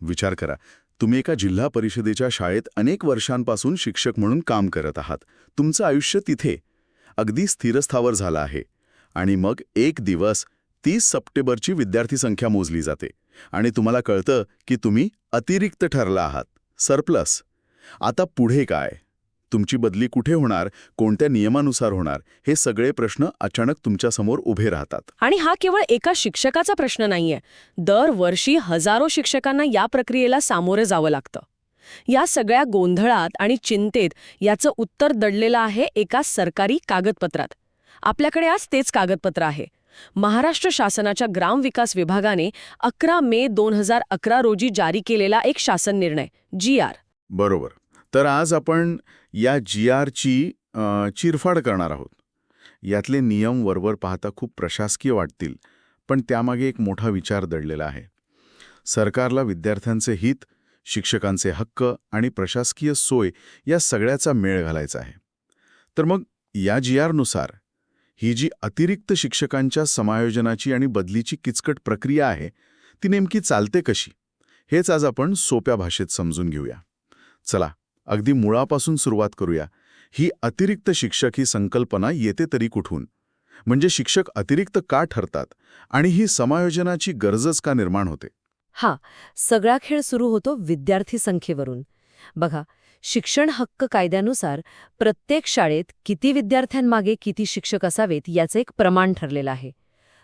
विचार करा. तुम्ही एका जिल्हा परिषदेच्या शाळेत अनेक वर्षांपासून शिक्षक म्हणून काम करत आहात. तुमचं आयुष्य तिथे. अगदी स्थिरस्थावर झालं आहे. आणि मग एक दिवस तीस सप्टेंबरची विद्यार्थी संख्या मोजली जाते. आणि तुम्हाला कळतं की तुम्ही अतिरिक्त ठरला आहात. सरप्लस. आता पुढे काय? तुमची बदली कुठे होणार कोणत्या नियमानुसार होणार हे सगळे प्रश्न अचानक तुमच्यासमोर उभे राहतात. आणि हा केवळ एका शिक्षकाचा प्रश्न नाहीये. दरवर्षी हजारो शिक्षकांना या प्रक्रियेला सामोरं जावं लागतं. या सगळ्या गोंधळात आणि चिंतेत याचं उत्तर दडलेलं आहे एका सरकारी कागदपत्रात. आपल्याकडे आज तेच कागदपत्र आहे. महाराष्ट्र शासनाच्या ग्रामविकास विभागाने अकरा मे दोन हजार अकरा रोजी जारी केलेला एक शासन निर्णय जी आर. बरोबर. तर आज आपण या जी आरची चिरफाड करणार आहोत. यातले नियम वरवर पाहता खूप प्रशासकीय वाटतील पण त्यामागे एक मोठा विचार दडलेला आहे. सरकारला विद्यार्थ्यांचे हित शिक्षकांचे हक्क आणि प्रशासकीय सोय या सगळ्याचा मेळ घालायचा आहे. तर मग या जी आरनुसार ही जी अतिरिक्त शिक्षकांच्या समायोजनाची आणि बदलीची किचकट प्रक्रिया आहे ती नेमकी चालते कशी? हेच आज आपण सोप्या भाषेत समजून घेऊया. चला अगदी मुळापासून सुरुवात करूया. ही अतिरिक्त शिक्षक ही संकल्पना येते तरी कुठून? म्हणजे शिक्षक अतिरिक्त का ठरतात? आणि ही समायोजनाची गरजच का निर्माण होते? हा सगळा खेळ सुरू होतो विद्यार्थी संख्येवरून. बघा शिक्षण हक्क कायद्यानुसार प्रत्येक शाळेत किती विद्यार्थ्यांमागे किती शिक्षक असावेत याचं एक प्रमाण ठरलेलं आहे.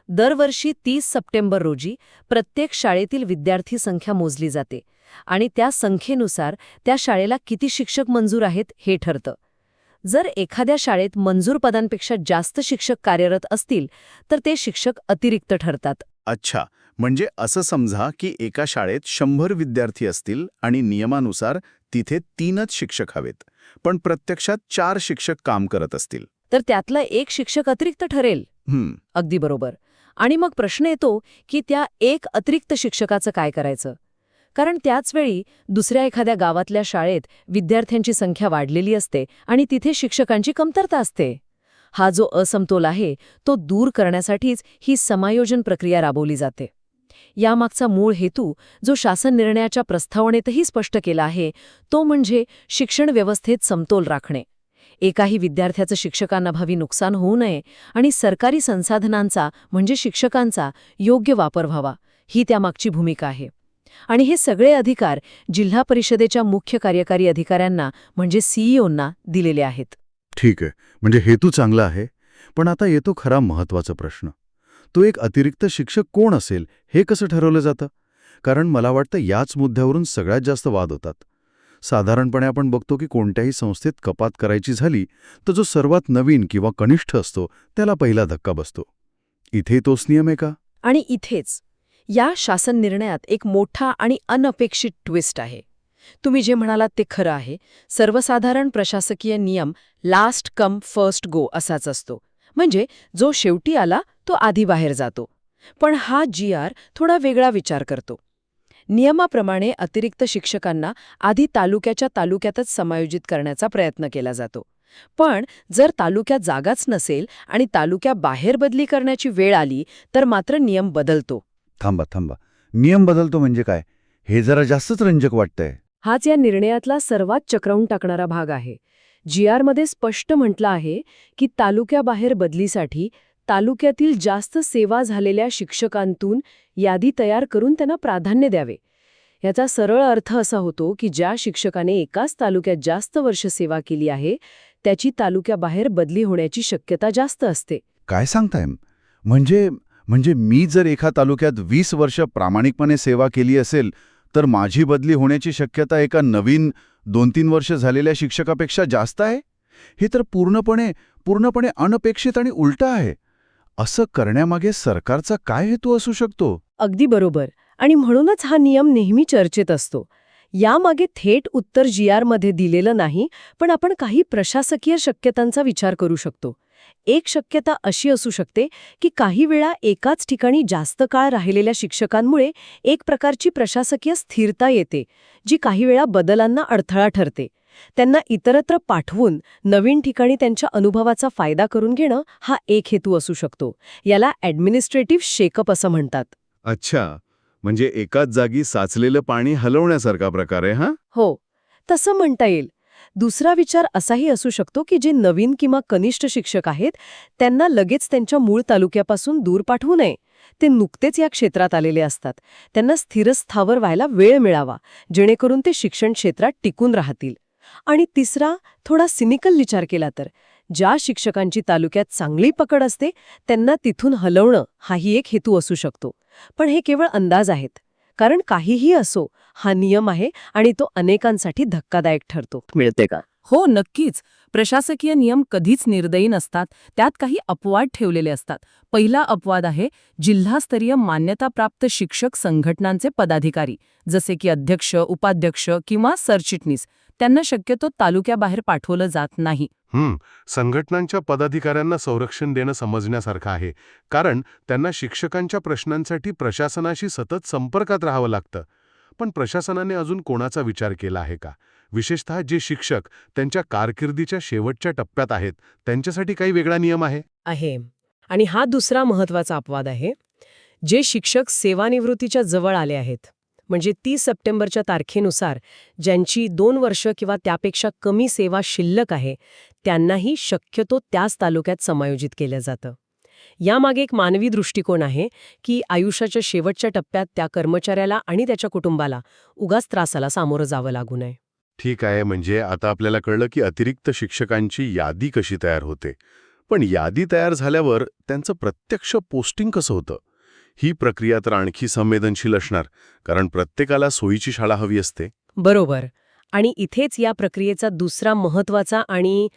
दरवर्षी तीस सप्टेंबर रोजी प्रत्येक शाळेतील विद्यार्थी संख्या मोजली जाते. आणि त्या संख्येनुसार त्या शाळेला किती शिक्षक मंजूर आहेत हे ठरतं. जर एखाद्या शाळेत मंजूर पदांपेक्षा जास्त शिक्षक कार्यरत असतील तर ते शिक्षक अतिरिक्त ठरतात. अच्छा म्हणजे असं समजा की एका शाळेत शंभर विद्यार्थी असतील आणि नियमानुसार तिथे तीनच शिक्षक हवेत पण प्रत्यक्षात चार शिक्षक काम करत असतील. तर त्यातला एक शिक्षक अतिरिक्त ठरेल. अगदी बरोबर. आणि मग प्रश्न येतो की त्या एक अतिरिक्त शिक्षकाचं काय करायचं? कारण त्याचवेळी दुसऱ्या एखाद्या गावातल्या शाळेत विद्यार्थ्यांची संख्या वाढलेली असते आणि तिथे शिक्षकांची कमतरता असते. हा जो असमतोल आहे तो दूर करण्यासाठीच ही समायोजन प्रक्रिया राबवली जाते. यामागचा मूळ हेतू जो शासन निर्णयाच्या प्रस्तावनेतही स्पष्ट केला आहे तो म्हणजे शिक्षण व्यवस्थेत समतोल राखणे. एकाही विद्यार्थ्याचं शिक्षकांना भावी नुकसान होऊ नये आणि सरकारी संसाधनांचा म्हणजे शिक्षकांचा योग्य वापर व्हावा ही त्यामागची भूमिका आहे. आणि हे सगळे अधिकार जिल्हा परिषदेच्या मुख्य कार्यकारी अधिकाऱ्यांना म्हणजे सीईओंना दिलेले आहेत. ठीक आहे. म्हणजे हेतू चांगला आहे पण आता येतो खरा महत्त्वाचा प्रश्न. तो एक अतिरिक्त शिक्षक कोण असेल हे कसं ठरवलं जातं? कारण मला वाटतं याच मुद्द्यावरून सगळ्यात जास्त वाद होतात. साधारणपणे आपण बघतो की कोणत्याही संस्थेत कपात करायची झाली तर जो सर्वात नवीन किंवा कनिष्ठ असतो त्याला पहिला धक्का बसतो. इथे तोच नियम आहे का? आणि इथेच. या शासन निर्णयात एक मोठा आणि अनपेक्षित ट्विस्ट आहे. तुम्ही जे म्हणालात ते खरं आहे. सर्वसाधारण प्रशासकीय नियम लास्ट कम फर्स्ट गो असाच असतो. म्हणजे जो शेवटी आला तो आधी बाहेर जातो. पण हा जी आर थोडा वेगळा विचार करतो. नियमाप्रमाणे अतिरिक्त शिक्षकांना आधी तालुक्याच्या तालुक्यातच समायोजित करण्याचा प्रयत्न केला जातो. पण जर तालुक्यात जागाच नसेल आणि तालुक्याबाहेर बदली करण्याची वेळ आली तर मात्र नियम बदलतो. थांबा थांबा. नियम बदलतो म्हणजे काय? हे जरा जास्तच रंजक वाटतंय. हाच या निर्णयातला सर्वात चक्रावून टाकणारा भाग आहे. जी आरमध्ये स्पष्ट म्हटलं आहे की तालुक्याबाहेर बदलीसाठी तालुक्यातील जास्त सेवा झालेल्या शिक्षकांतून यादी तयार करून त्यांना प्राधान्य द्यावे. याचा सरळ अर्थ असा होतो की ज्या शिक्षकाने एकाच तालुक्यात जास्त वर्ष सेवा केली आहे त्याची तालुक्याबाहेर बदली होण्याची शक्यता जास्त असते. काय सांगताय? म्हणजे म्हणजे मी जर एका तालुक्यात वीस वर्ष प्रामाणिकपणे सेवा केली असेल तर माझी बदली होण्याची शक्यता एका नवीन दोन तीन वर्ष झालेल्या शिक्षकापेक्षा जास्त आहे? हे तर पूर्णपणे पूर्णपणे अनपेक्षित आणि उलटं आहे. असं करण्यामागे सरकारचा काय हेतू असू शकतो? अगदी बरोबर. आणि म्हणूनच हा नियम नेहमी चर्चेत असतो. यामागे थेट उत्तर जी आरमध्ये दिलेलं नाही पण आपण काही प्रशासकीय शक्यतांचा विचार करू शकतो. एक शक्यता अशी असू शकते की काही वेळा एकाच ठिकाणी जास्त काळ राहिलेल्या शिक्षकांमुळे एक प्रकारची प्रशासकीय स्थिरता येते जी काही वेळा बदलांना अडथळा ठरते. त्यांना इतरत्र पाठवून नवीन ठिकाणी त्यांच्या अनुभवाचा फायदा करून घेणं हा एक हेतू असू शकतो. याला ॲडमिनिस्ट्रेटिव्ह शेकअप असं म्हणतात. अच्छा म्हणजे एकाच जागी साचलेलं पाणी हलवण्यासारखा प्रकार आहे हा? हो तसं म्हणता येईल. दुसरा विचार असाही असू शकतो की जे नवीन किंवा कनिष्ठ शिक्षक आहेत त्यांना लगेच त्यांच्या मूळ तालुक्यापासून दूर पाठवू नये. ते नुकतेच या क्षेत्रात आलेले असतात. त्यांना स्थिरस्थावर व्हायला वेळ मिळावा जेणेकरून ते शिक्षण क्षेत्रात टिकून राहतील. आणि तिसरा थोडा सिनिकल विचार केला तर. ज्या शिक्षकांची तालुक्यात चांगली पकड असते त्यांना तिथून हलवणं हाही एक हेतू असू शकतो. पण हे केवळ अंदाज आहेत. कारण काहीही असो हा नियम आहे आणि तो अनेकांसाठी धक्कादायक ठरतो. मिळते का? हो नक्कीच. प्रशासकीय नियम कधीच निर्दयी नसतात. त्यात काही अपवाद ठेवलेले असतात. पहिला अपवाद आहे जिल्हास्तरीय मान्यताप्राप्त शिक्षक संघटनांचे पदाधिकारी जसे की अध्यक्ष उपाध्यक्ष किंवा सरचिटणीस. त्यांना शक्यतो तालुक्याबाहेर पाठवलं जात नाही. हं, संघटनांच्या पदाधिकाऱ्यांना संरक्षण देणं समजण्यासारखं आहे. कारण त्यांना शिक्षकांच्या प्रश्नांसाठी प्रशासनाशी सतत संपर्कात राहावं लागतं. पण प्रशासनाने अजून कोणाचा विचार केला आहे का? विशेषतः जे शिक्षक त्यांच्या कारकिर्दीच्या शेवटच्या टप्प्यात आहेत त्यांच्यासाठी काही वेगळा नियम आहे? आहे. आणि हा दुसरा महत्त्वाचा अपवाद आहे. जे शिक्षक सेवानिवृत्तीच्या जवळ आले आहेत म्हणजे तीस सप्टेंबरच्या तारखेनुसार ज्यांची दोन वर्ष किंवा त्यापेक्षा कमी सेवा शिल्लक आहे त्यांनाही शक्यतो त्याच तालुक्यात समायोजित केलं जातं. यामागे एक मानवी दृष्टिकोन आहे की आयुष्याच्या शेवटच्या टप्प्यात त्या कर्मचाऱ्याला आणि त्याच्या कुटुंबाला उगाच त्रासाला सामोरं जावं लागू नये. ठीक आहे म्हणजे आता आपल्याला कळलं की अतिरिक्त शिक्षकांची यादी कशी तयार होते. पण यादी तयार झाल्यावर त्यांचं प्रत्यक्ष पोस्टिंग कसं होतं? ही प्रक्रिया तर आणखी संवेदनशील असणार कारण प्रत्येकाला सोयीची शाळा हवी असते. बरोबर. आणि इथेच या प्रक्रियेचा दुसरा महत्त्वाचा आणि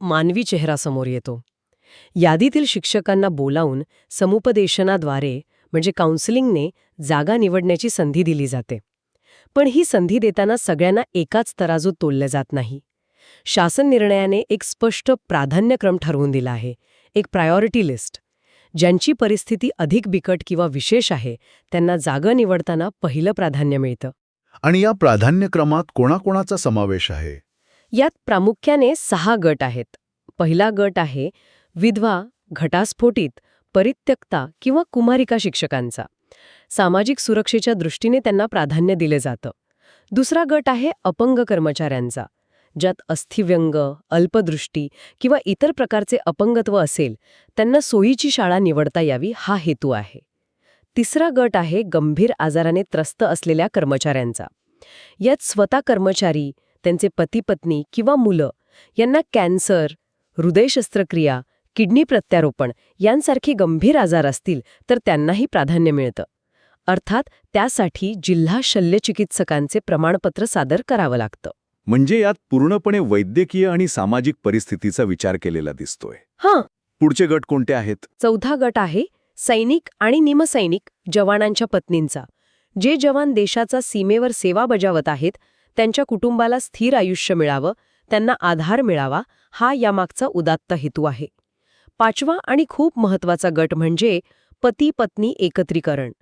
मानवी चेहरा समोर येतो. यादीतील शिक्षकांना बोलावून समुपदेशनाद्वारे म्हणजे काउन्सिलिंगने जागा निवडण्याची संधी दिली जाते. पण ही संधी देताना सगळ्यांना एकाच तराजूत तोललं जात नाही. शासन निर्णयाने एक स्पष्ट प्राधान्यक्रम ठरवून दिला आहे. एक प्रायोरिटी लिस्ट ज्यांची परिस्थिती अधिक बिकट किंवा विशेष आहे त्यांना जागा निवडताना पहिलं प्राधान्य मिळतं. आणि या प्राधान्यक्रमात कोणाकोणाचा समावेश आहे? यात प्रामुख्याने सहा गट आहेत. पहिला गट आहे विधवा घटास्फोटित परित्यक्ता किंवा कुमारिका शिक्षकांचा. सामाजिक सुरक्षेच्या दृष्टीने त्यांना प्राधान्य दिले जातं. दुसरा गट आहे अपंग कर्मचाऱ्यांचा. ज्यात अस्थिव्यंग अल्पदृष्टी किंवा इतर प्रकारचे अपंगत्व असेल त्यांना सोयीची शाळा निवडता यावी हा हेतू आहे. तिसरा गट आहे गंभीर आजाराने त्रस्त असलेल्या कर्मचाऱ्यांचा. यात स्वतः कर्मचारी त्यांचे पती-पत्नी किंवा मुलं यांना कॅन्सर हृदय शस्त्रक्रिया किडनी प्रत्यारोपण यांसारखे गंभीर आजार असतील तर त्यांनाही प्राधान्य मिळतं. अर्थात त्यासाठी जिल्हा शल्यचिकित्सकांचे प्रमाणपत्र सादर करावं लागतं. म्हणजे यात पूर्णपणे वैद्यकीय आणि सामाजिक परिस्थितीचा विचार केलेला दिसतोय. हां. पुढचे गट कोणते आहेत? चौथा गट आहे सैनिक आणि निमसैनिक जवानांच्या पत्नींचा. जे जवान देशाचा सीमेवर सेवा बजावत आहेत त्यांच्या कुटुंबाला स्थिर आयुष्य मिळावं त्यांना आधार मिळावा हा यामागचा उदात्त हेतू आहे. पाचवा आणि खूप महत्त्वाचा गट म्हणजे पती पत्नी एकत्रीकरण.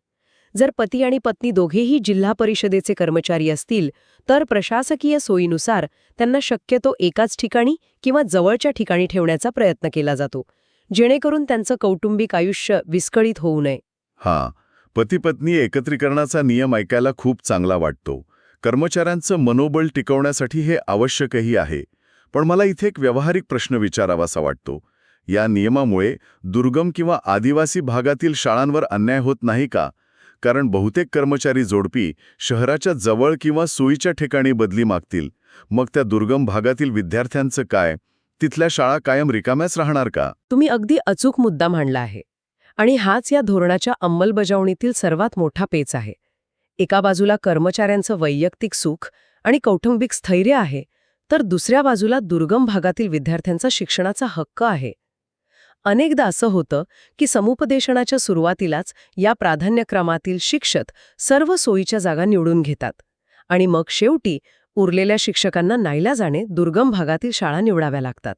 जर पती आणि पत्नी दोघेही जिल्हा परिषदेचे कर्मचारी असतील तर प्रशासकीय सोयीनुसार त्यांना शक्यतो एकाच ठिकाणी किंवा जवळच्या ठिकाणी ठेवण्याचा प्रयत्न केला जातो जेणेकरून त्यांचं कौटुंबिक आयुष्य विस्कळीत होऊ नये. हा पती-पत्नी एकत्रीकरणाचा नियम ऐकायला खूप चांगला वाटतो. कर्मचाऱ्यांचं मनोबल टिकवण्यासाठी हे आवश्यकही आहे. पण मला इथे एक व्यावहारिक प्रश्न विचारावासा वाटतो. या नियमामुळे दुर्गम किंवा आदिवासी भागातील शाळांवर अन्याय होत नाही का? कारण बहुतेक कर्मचारी जोडपी शहराच्या जवळ किंवा सोयीच्या ठिकाणी बदली मागतील. मग त्या दुर्गम भागातील विद्यार्थ्यांचं काय? तिथल्या शाळा कायम रिकाम्याच राहणार का? तुम्ही अगदी अचूक मुद्दा मांडला आहे. आणि हाच या धोरणाच्या अंमलबजावणीतील सर्वात मोठा पेच आहे. एका बाजूला कर्मचाऱ्यांचं वैयक्तिक सुख आणि कौटुंबिक स्थैर्य आहे तर दुसऱ्या बाजूला दुर्गम भागातील विद्यार्थ्यांचा शिक्षणाचा हक्क आहे. अनेकदा असं होतं की समुपदेशनाच्या सुरुवातीलाच या प्राधान्यक्रमातील शिक्षक सर्व सोयीच्या जागा निवडून घेतात आणि मग शेवटी उरलेल्या शिक्षकांना नाईलाजाने दुर्गम भागातील शाळा निवडाव्या लागतात.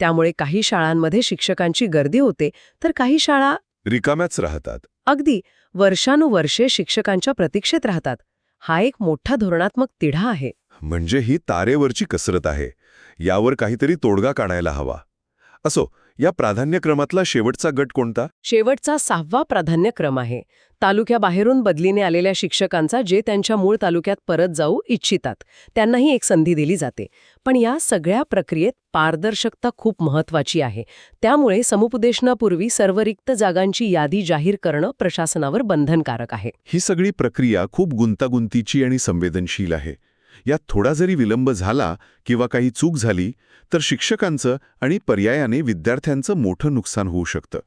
त्यामुळे काही शाळांमध्ये शिक्षकांची गर्दी होते तर काही शाळा रिकाम्याच राहतात. अगदी वर्षानुवर्षे शिक्षकांच्या प्रतीक्षेत राहतात. हा एक मोठा धोरणात्मक तिढा आहे. म्हणजे ही तारेवरची कसरत आहे. यावर काहीतरी तोडगा काढायला हवा. असो या प्राधान्यक्रमातला शेवटचा गट कोणता? शेवटचा सहावा प्राधान्यक्रम आहे. तालुक्याबाहेरून बदलीने आलेल्या शिक्षकांचा जे त्यांच्या मूळ तालुक्यात परत जाऊ इच्छितात त्यांनाही एक संधी दिली जाते. पण या सगळ्या प्रक्रियेत पारदर्शकता खूप महत्वाची आहे. त्यामुळे समुपदेशनापूर्वी सर्व रिक्त जागांची यादी जाहीर करणं प्रशासनावर बंधनकारक आहे. ही सगळी प्रक्रिया खूप गुंतागुंतीची आणि संवेदनशील आहे. यात थोडा जरी विलंब झाला किंवा काही चूक झाली तर शिक्षकांचं आणि पर्यायाने विद्यार्थ्यांचं मोठं नुकसान होऊ शकतं.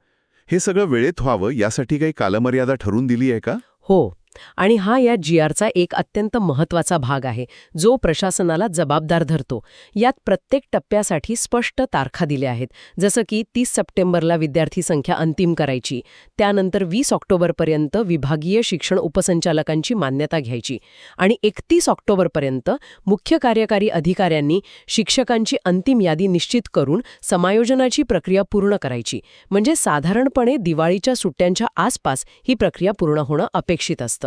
हे सगळं वेळेत व्हावं यासाठी काही कालमर्यादा ठरवून दिली आहे का? हो. आणि हा या जी आरचा एक अत्यंत महत्त्वाचा भाग आहे जो प्रशासनाला जबाबदार धरतो. यात प्रत्येक टप्प्यासाठी स्पष्ट तारखा दिल्या आहेत जसं की तीस सप्टेंबरला विद्यार्थी संख्या अंतिम करायची त्यानंतर वीस ऑक्टोबरपर्यंत विभागीय शिक्षण उपसंचालकांची मान्यता घ्यायची आणि एकतीस ऑक्टोबरपर्यंत मुख्य कार्यकारी अधिकाऱ्यांनी शिक्षकांची अंतिम यादी निश्चित करून समायोजनाची प्रक्रिया पूर्ण करायची. म्हणजे साधारणपणे दिवाळीच्या सुट्ट्यांच्या आसपास ही प्रक्रिया पूर्ण होणं अपेक्षित असतं.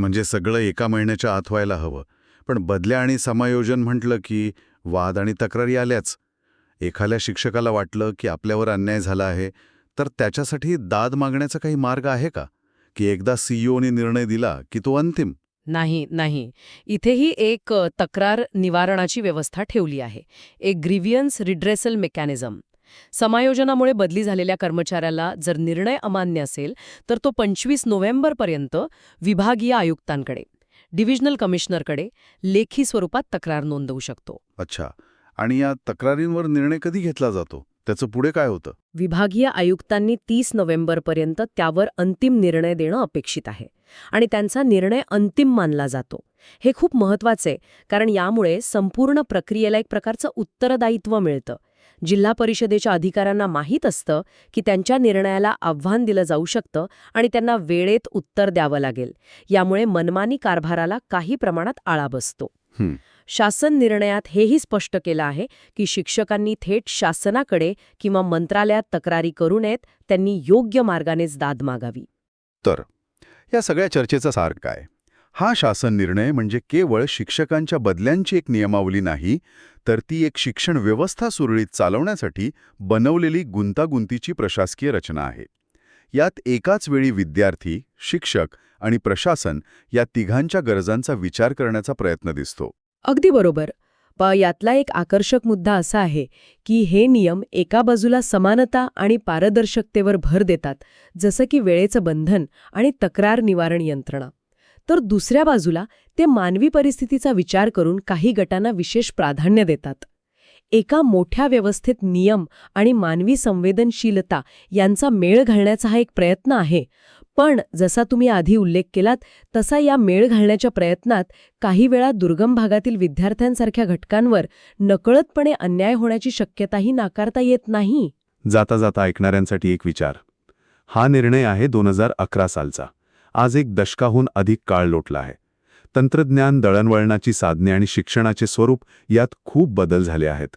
म्हणजे सगळं एका महिन्याच्या आत व्हायला हवं. पण बदल्या आणि समायोजन म्हटलं की वाद आणि तक्रारी आल्याच. एखाद्या शिक्षकाला वाटलं की आपल्यावर अन्याय झाला आहे तर त्याच्यासाठी दाद मागण्याचा काही मार्ग आहे का? की एकदा सीईओने निर्णय दिला की तो अंतिम? नाही नाही. इथेही एक तक्रार निवारणाची व्यवस्था ठेवली आहे. एक ग्रीव्हियन्स रिड्रेसल मेकॅनिझम. समायोजनामुळे बदली झालेल्या कर्मचाऱ्याला जर निर्णय अमान्य असेल तर तो पंचवीस नोव्हेंबरपर्यंत विभागीय आयुक्तांकडे डिव्हिजनल कमिशनरकडे लेखी स्वरूपात तक्रार नोंदवू शकतो. अच्छा. आणि या तक्रारींवर निर्णय कधी घेतला जातो? त्याचं पुढे काय होतं? विभागीय आयुक्तांनी तीस नोव्हेंबरपर्यंत त्यावर अंतिम निर्णय देणं अपेक्षित आहे आणि त्यांचा निर्णय अंतिम मानला जातो. हे खूप महत्त्वाचे कारण यामुळे संपूर्ण प्रक्रियेला एक प्रकारचं उत्तरदायित्व मिळतं. जिल्हा परिषदेच्या अधिकाऱ्यांना माहीत असतं की त्यांच्या निर्णयाला आव्हान दिलं जाऊ शकतं आणि त्यांना वेळेत उत्तर द्यावं लागेल. यामुळे मनमानी कारभाराला काही प्रमाणात आळा बसतो. शासन निर्णयात हेही स्पष्ट केलं आहे की शिक्षकांनी थेट शासनाकडे किंवा मंत्रालयात तक्रारी करू नयेत त्यांनी योग्य मार्गानेच दाद मागावी. तर या सगळ्या चर्चेचा सार काय? हा शासन निर्णय म्हणजे केवळ शिक्षकांच्या बदल्यांची एक नियमावली नाही तर ती एक शिक्षण व्यवस्था सुरळीत चालवण्यासाठी बनवलेली गुंतागुंतीची प्रशासकीय रचना आहे. यात एकाच वेळी विद्यार्थी शिक्षक आणि प्रशासन या तिघांच्या गरजांचा विचार करण्याचा प्रयत्न दिसतो. अगदी बरोबर. प यातला एक आकर्षक मुद्दा असा आहे की हे नियम एका बाजूला समानता आणि पारदर्शकतेवर भर देतात जसं की वेळेचं बंधन आणि तक्रार निवारण यंत्रणा. तर दुसऱ्या बाजूला ते मानवी परिस्थितीचा विचार करून काही गटांना विशेष प्राधान्य देतात. एका मोठ्या व्यवस्थेत नियम आणि मानवी संवेदनशीलता यांचा मेळ घालण्याचा हा एक प्रयत्न आहे. पण जसा तुम्ही आधी उल्लेख केलात तसा या मेळ घालण्याच्या प्रयत्नात काही वेळा दुर्गम भागातील विद्यार्थ्यांसारख्या घटकांवर नकळतपणे अन्याय होण्याची शक्यताही नाकारता येत नाही. जाता जाता ऐकणाऱ्यांसाठी एक विचार. हा निर्णय आहे दोन हजार अकरा सालचा. आज एक दशकाहून अधिक काळ लोटला आहे. तंत्रज्ञान दळणवळणाची साधने आणि शिक्षणाचे स्वरूप यात खूप बदल झाले आहेत.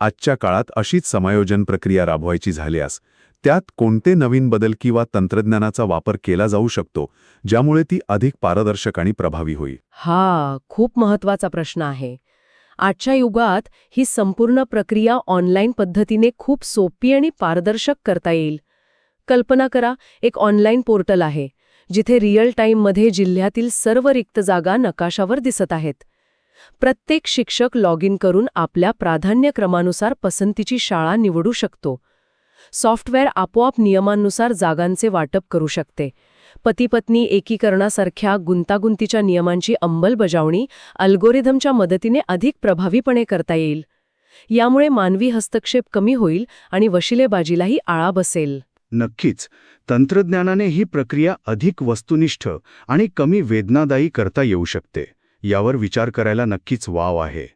आजच्या काळात अशीच समायोजन प्रक्रिया राबवायची झाल्यास त्यात कोणते नवीन बदल किंवा तंत्रज्ञानाचा वापर केला जाऊ शकतो ज्यामुळे ती अधिक पारदर्शक आणि प्रभावी होईल? हा खूप महत्त्वाचा प्रश्न आहे. आजच्या युगात ही संपूर्ण प्रक्रिया ऑनलाईन पद्धतीने खूप सोपी आणि पारदर्शक करता येईल. कल्पना करा एक ऑनलाईन पोर्टल आहे. जिथे रिअल टाईममध्ये जिल्ह्यातील सर्व रिक्त जागा नकाशावर दिसत आहेत. प्रत्येक शिक्षक लॉग इन करून आपल्या प्राधान्यक्रमानुसार पसंतीची शाळा निवडू शकतो. सॉफ्टवेअर आपोआप नियमांनुसार जागांचे वाटप करू शकते. पतीपत्नी एकीकरणासारख्या गुंतागुंतीच्या नियमांची अंमलबजावणी अल्गोरिथमच्या मदतीने अधिक प्रभावीपणे करता येईल. यामुळे मानवी हस्तक्षेप कमी होईल आणि वशिलेबाजीलाही आळा बसेल. नक्कीच तंत्रज्ञानाने ही प्रक्रिया अधिक वस्तुनिष्ठ आणि कमी वेदनादायी करता येऊ शकते यावर विचार करायला नक्कीच वाव आहे.